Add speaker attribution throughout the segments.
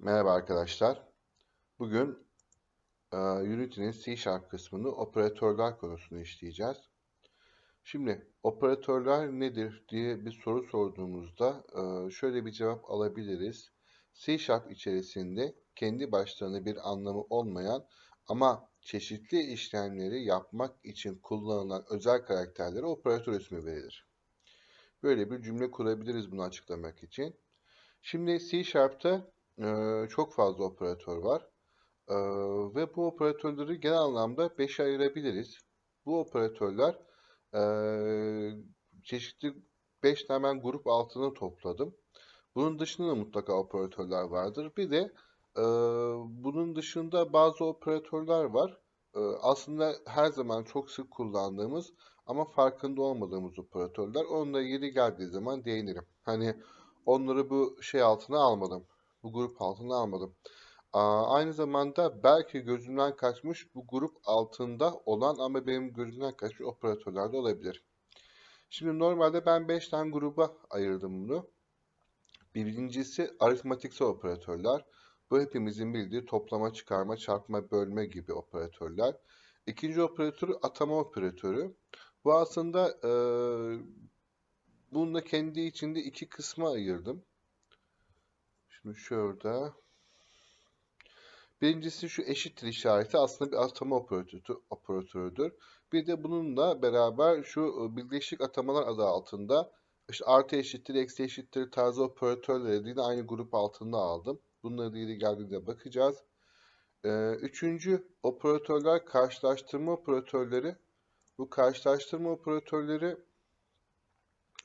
Speaker 1: Merhaba arkadaşlar. Bugün e, Unity'nin C Sharp kısmını operatörler konusunu işleyeceğiz. Şimdi operatörler nedir diye bir soru sorduğumuzda e, şöyle bir cevap alabiliriz. C Sharp içerisinde kendi başlarına bir anlamı olmayan ama çeşitli işlemleri yapmak için kullanılan özel karakterlere operatör ismi verilir. Böyle bir cümle kurabiliriz bunu açıklamak için. Şimdi C Sharp'ta e, çok fazla operatör var. E, ve bu operatörleri genel anlamda 5'e ayırabiliriz. Bu operatörler e, çeşitli 5 tane grup altına topladım. Bunun dışında da mutlaka operatörler vardır. Bir de e, bunun dışında bazı operatörler var. E, aslında her zaman çok sık kullandığımız ama farkında olmadığımız operatörler. Onunla yeri geldiği zaman değinirim. Hani onları bu şey altına almadım. Bu grup altına almadım. Aynı zamanda belki gözümden kaçmış bu grup altında olan ama benim gözümden kaçmış operatörler de olabilir. Şimdi normalde ben 5 tane gruba ayırdım bunu. Birincisi aritmatiksel operatörler. Bu hepimizin bildiği toplama, çıkarma, çarpma, bölme gibi operatörler. İkinci operatörü atama operatörü. Bu aslında e, bunu da kendi içinde iki kısma ayırdım. Şimdi şurada. Birincisi şu eşittir işareti aslında bir atama operatörü, operatörüdür. Bir de bununla beraber şu birleşik atamalar adı altında işte artı eşittir, eksi eşittir tarzı operatörleri de aynı grup altında aldım. Bunları da ilgili geldiğinde bakacağız. Ee, üçüncü operatörler karşılaştırma operatörleri. Bu karşılaştırma operatörleri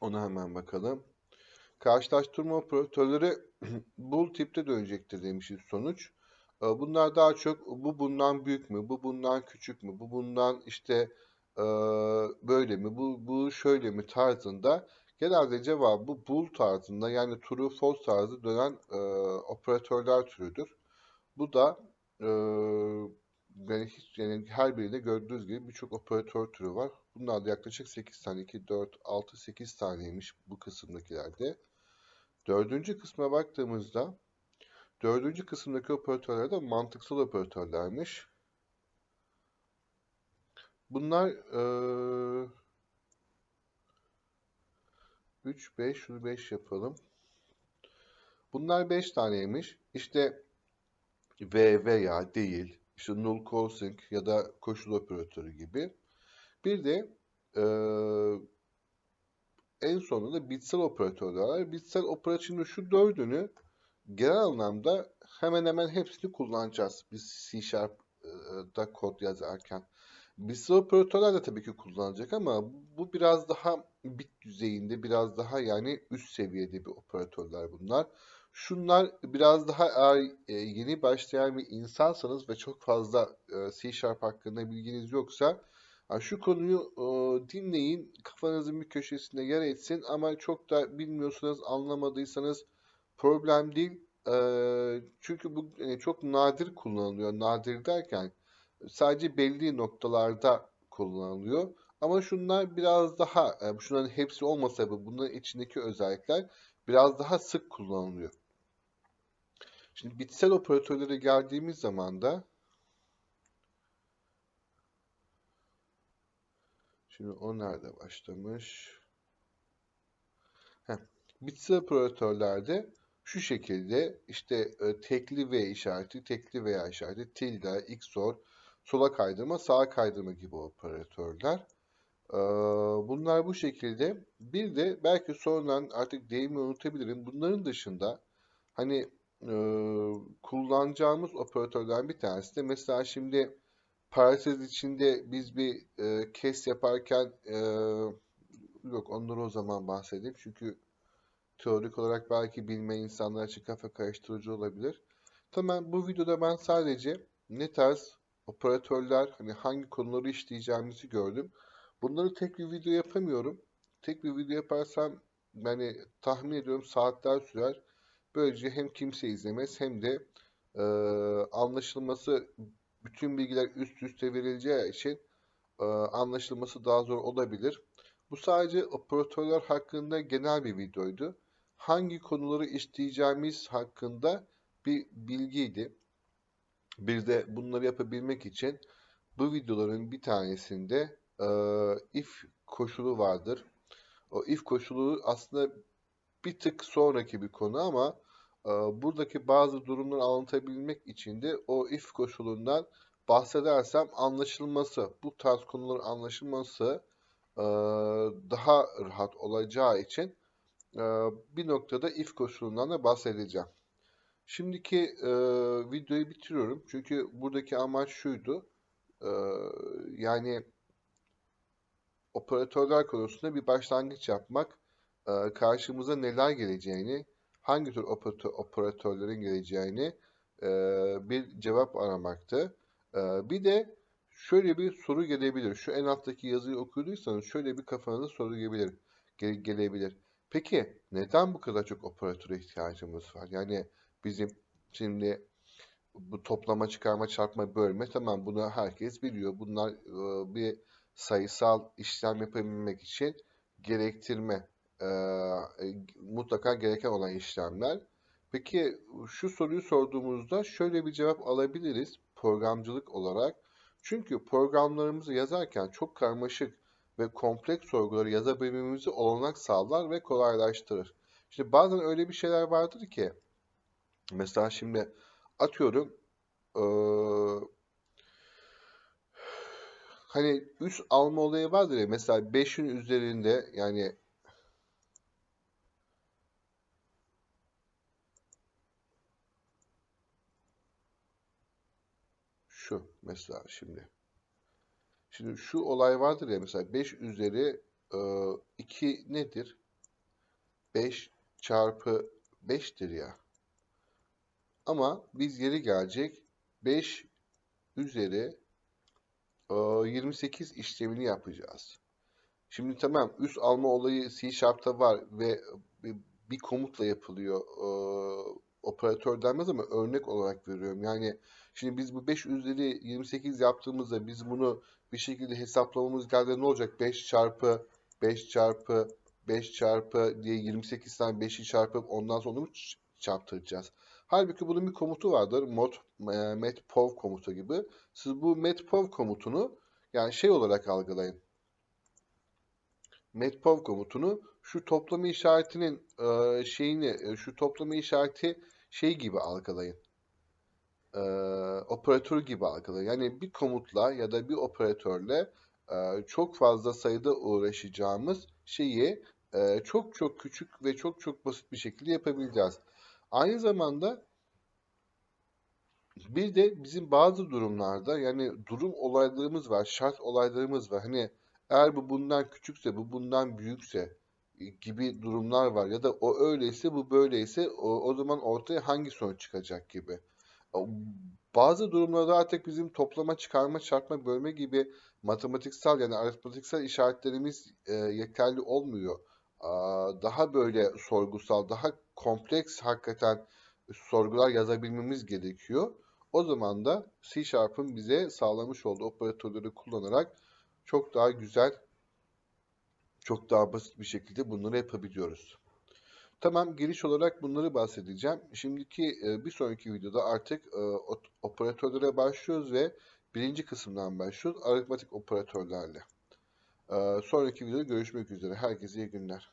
Speaker 1: ona hemen bakalım. Karşılaştırma operatörleri bul tipte dönecektir demişiz sonuç. Ee, bunlar daha çok bu bundan büyük mü, bu bundan küçük mü, bu bundan işte e, böyle mi, bu, bu şöyle mi tarzında genelde cevabı bul tarzında yani true false tarzı dönen e, operatörler türüdür. Bu da e, yani, hiç, yani her birinde gördüğünüz gibi birçok operatör türü var. Bunlar da yaklaşık 8 tane, 2, 4, 6, 8 taneymiş bu kısımdakilerde. Dördüncü kısma baktığımızda dördüncü kısımdaki operatörler de mantıksal operatörlermiş. Bunlar ee, 3, 5, şunu 5 yapalım. Bunlar 5 taneymiş. İşte ve veya değil, işte null causing ya da koşul operatörü gibi. Bir de e, en sonunda bitsel operatörler var. Bitsel operatörün şu dördünü genel anlamda hemen hemen hepsini kullanacağız. Biz C Sharp'da kod yazarken. Bitsel operatörler de tabii ki kullanacak ama bu biraz daha bit düzeyinde, biraz daha yani üst seviyede bir operatörler bunlar. Şunlar biraz daha eğer e, yeni başlayan bir insansanız ve çok fazla e, C Sharp hakkında bilginiz yoksa şu konuyu e, dinleyin, kafanızın bir köşesinde yer etsin ama çok da bilmiyorsanız, anlamadıysanız problem değil. E, çünkü bu yani çok nadir kullanılıyor. Nadir derken sadece belli noktalarda kullanılıyor. Ama şunlar biraz daha, e, şunların hepsi olmasa da bunların içindeki özellikler biraz daha sık kullanılıyor. Şimdi bitsel operatörlere geldiğimiz zaman da Şimdi o nerede başlamış? Heh. Bitsel operatörlerde şu şekilde işte e, tekli V işareti, tekli veya işareti, tilde, XOR, sola kaydırma, sağa kaydırma gibi operatörler. E, bunlar bu şekilde. Bir de belki sonradan artık deyimi unutabilirim. Bunların dışında hani e, kullanacağımız operatörlerden bir tanesi de mesela şimdi parantez içinde biz bir e, kes yaparken e, yok onları o zaman bahsedeyim. Çünkü teorik olarak belki bilmeyen insanlar için kafa karıştırıcı olabilir. Tamam bu videoda ben sadece ne tarz operatörler hani hangi konuları işleyeceğimizi gördüm. Bunları tek bir video yapamıyorum. Tek bir video yaparsam yani tahmin ediyorum saatler sürer. Böylece hem kimse izlemez hem de e, anlaşılması bütün bilgiler üst üste verileceği için e, anlaşılması daha zor olabilir. Bu sadece operatörler hakkında genel bir videoydu. Hangi konuları işleyeceğimiz hakkında bir bilgiydi. Bir de bunları yapabilmek için bu videoların bir tanesinde e, if koşulu vardır. O if koşulu aslında bir tık sonraki bir konu ama buradaki bazı durumları anlatabilmek için de o if koşulundan bahsedersem anlaşılması, bu tarz konuların anlaşılması e, daha rahat olacağı için e, bir noktada if koşulundan da bahsedeceğim. Şimdiki e, videoyu bitiriyorum. Çünkü buradaki amaç şuydu. E, yani operatörler konusunda bir başlangıç yapmak, e, karşımıza neler geleceğini, hangi tür operatör, operatörlerin geleceğini e, bir cevap aramaktı. E, bir de şöyle bir soru gelebilir. Şu en alttaki yazıyı okuduysanız şöyle bir kafanıza soru gelebilir. Ge gelebilir. Peki neden bu kadar çok operatöre ihtiyacımız var? Yani bizim şimdi bu toplama, çıkarma, çarpma, bölme tamam bunu herkes biliyor. Bunlar e, bir sayısal işlem yapabilmek için gerektirme, mutlaka gereken olan işlemler. Peki şu soruyu sorduğumuzda şöyle bir cevap alabiliriz programcılık olarak. Çünkü programlarımızı yazarken çok karmaşık ve kompleks sorguları yazabilmemizi olanak sağlar ve kolaylaştırır. Şimdi bazen öyle bir şeyler vardır ki mesela şimdi atıyorum ee, hani üst alma olayı vardır ya mesela 5'in üzerinde yani şu mesela şimdi. Şimdi şu olay vardır ya mesela 5 üzeri e, 2 nedir? 5 çarpı 5'tir ya. Ama biz yeri gelecek 5 üzeri e, 28 işlemini yapacağız. Şimdi tamam üst alma olayı C Sharp'ta var ve bir, komutla yapılıyor. E, operatör denmez ama örnek olarak veriyorum. Yani şimdi biz bu 5 üzeri 28 yaptığımızda biz bunu bir şekilde hesaplamamız geldiğinde ne olacak? 5 çarpı 5 çarpı 5 çarpı diye 28 tane 5'i çarpıp ondan sonra onu çarptıracağız. Halbuki bunun bir komutu vardır. Mod, e, metpov komutu gibi. Siz bu metpov komutunu yani şey olarak algılayın. Metpov komutunu şu toplama işaretinin e, şeyini, e, şu toplama işareti şey gibi algılayın. E, operatör gibi algılayın. Yani bir komutla ya da bir operatörle e, çok fazla sayıda uğraşacağımız şeyi e, çok çok küçük ve çok çok basit bir şekilde yapabileceğiz. Aynı zamanda bir de bizim bazı durumlarda yani durum olaylarımız var, şart olaylarımız var. Hani eğer bu bundan küçükse, bu bundan büyükse gibi durumlar var. Ya da o öyleyse, bu böyleyse o, o zaman ortaya hangi sonuç çıkacak gibi. Bazı durumlarda artık bizim toplama, çıkarma, çarpma, bölme gibi matematiksel yani aritmetiksel işaretlerimiz e, yeterli olmuyor. Daha böyle sorgusal, daha kompleks hakikaten sorgular yazabilmemiz gerekiyor. O zaman da C Sharp'ın bize sağlamış olduğu operatörleri kullanarak çok daha güzel, çok daha basit bir şekilde bunları yapabiliyoruz. Tamam, giriş olarak bunları bahsedeceğim. Şimdiki e, bir sonraki videoda artık e, operatörlere başlıyoruz ve birinci kısımdan başlıyoruz. Aritmatik operatörlerle. E, sonraki videoda görüşmek üzere. Herkese iyi günler.